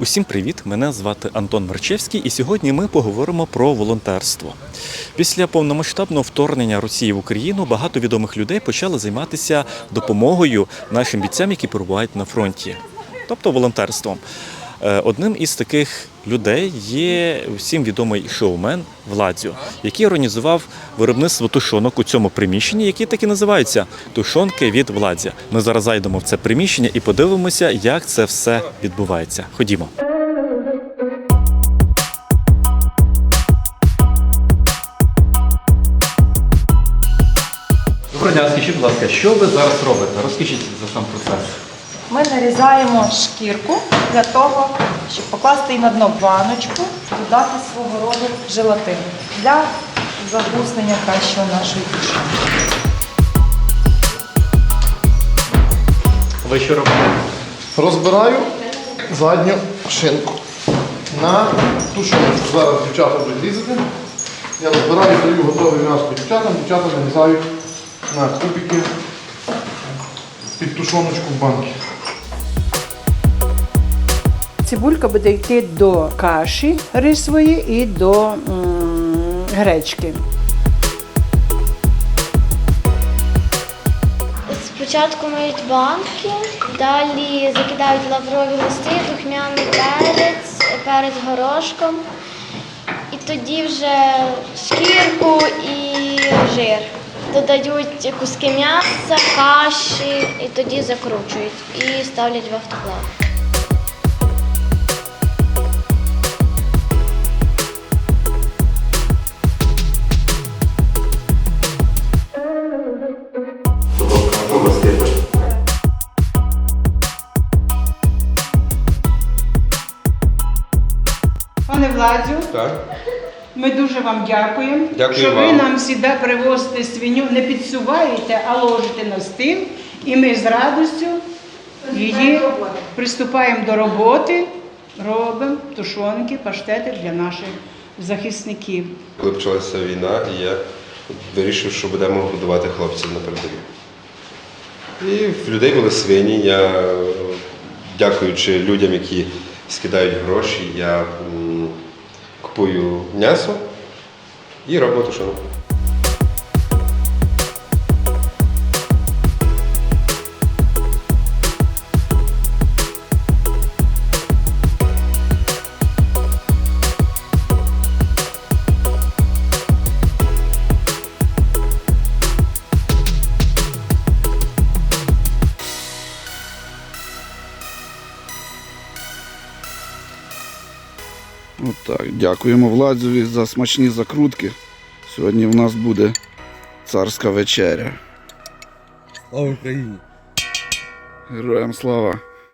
Усім привіт! Мене звати Антон Марчевський, і сьогодні ми поговоримо про волонтерство. Після повномасштабного вторгнення Росії в Україну багато відомих людей почали займатися допомогою нашим бійцям, які перебувають на фронті, тобто волонтерством. Е, Одним із таких людей є всім відомий шоумен Владзю, який організував виробництво тушонок у цьому приміщенні, які так і називаються тушонки від Владзя. Ми зараз зайдемо в це приміщення і подивимося, як це все відбувається. Ходімо. Доброго дня, скажіть, будь ласка, що ви зараз робите? Розкажіть за сам процес. Ми нарізаємо шкірку для того, щоб покласти її на дно баночку, додати свого роду желатин для загуснення кращого нашої душі. Ви що робите? Розбираю задню шинку на тушонку. Зараз дівчата будуть різати. Я розбираю, даю готове м'ясо дівчатам, дівчата нарізають на кубики під тушоночку в банки. Цибулька буде йти до каші рисової і до м, гречки. Спочатку миють банки, далі закидають лаврові листи, духмяний перець, перець горошком. І тоді вже шкірку і жир. Додають куски м'яса, каші і тоді закручують і ставлять в автоклав. Пане Владзю, Так. ми дуже вам дякуємо, Дякую що ви вам. нам завжди привозите свиню, не підсуваєте, а ложите на стіл. І ми з радістю її приступаємо до роботи, робимо тушонки, паштети для наших захисників. Коли почалася війна, і я вирішив, що будемо годувати хлопців на передовій. І в людей були свині. Я, е, дякуючи людям, які скидають гроші, я купую м'ясо і робимо Отак, дякуємо Владзові за смачні закрутки. Сьогодні в нас буде царська вечеря. Слава Україні! Героям слава!